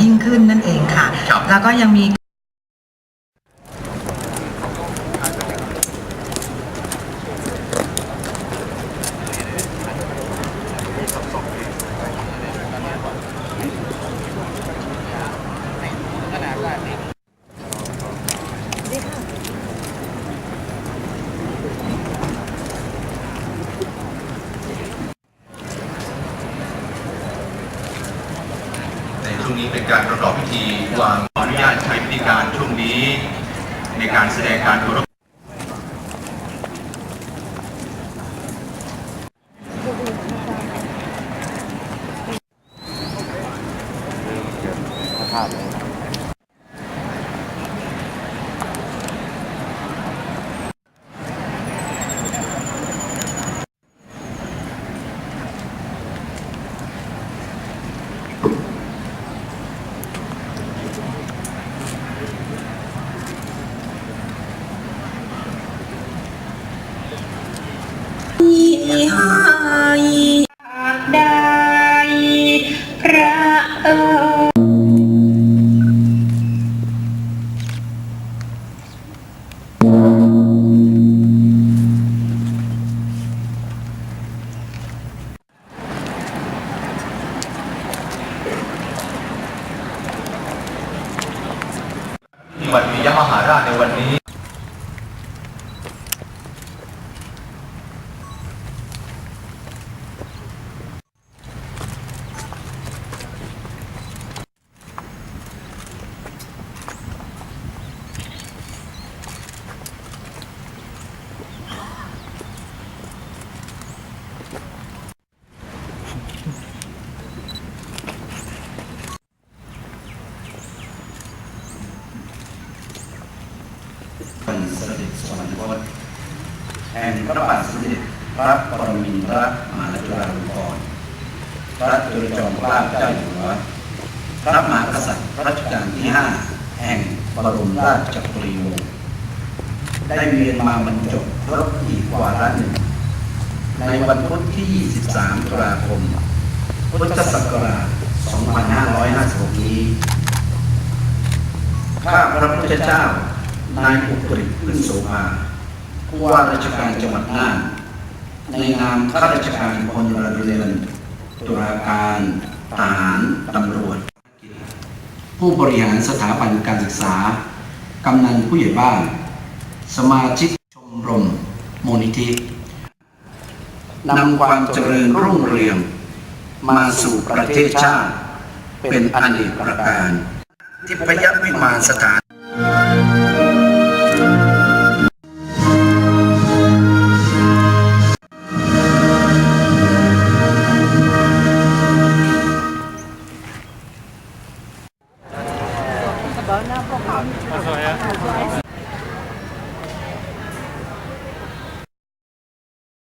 ยิ่งขึ้นนั่นเองค่ะครับแล้วก็ยังมี ช่วงนี้เป็นการประกอบพิธีวางขออนุญาตใช้พิธีการช่วงนี้ ในการแสดงการเคารพ ได้พระเออวันวิยมหาราชในวันนี้ เป็นเสวรรคตแห่งพระบาทสมเด็จพระปรมินทรมหาจุฬาลงกรณ์พระจุลจอมเกล้าเจ้าอยู่หัวพระมหากษัตริย์รัชกาลที่ห้าแห่งบรมราชจักรีวงศ์ได้เวียนมาบรรจบครบอีกวาระหนึ่ง ในวันพุธที่ 23 ตุลาคม พุทธศักราช 2556 นี้ ข้าพระพุทธเจ้า นายอุกฤษพึ่งโสภาผู้ว่าราชการจังหวัดน่านในนามข้าราชการพลเรือนตุลาการทหารตำรวจ ผู้บริหารสถาบันการศึกษา กำนันผู้ใหญ่บ้าน สมาชิกชมรมมูลนิธินำความเจริญรุ่งเรือง มาสู่ประเทศชาติ เป็นอันเอกประการ ที่พยวิมานสถาน 감사합니 다.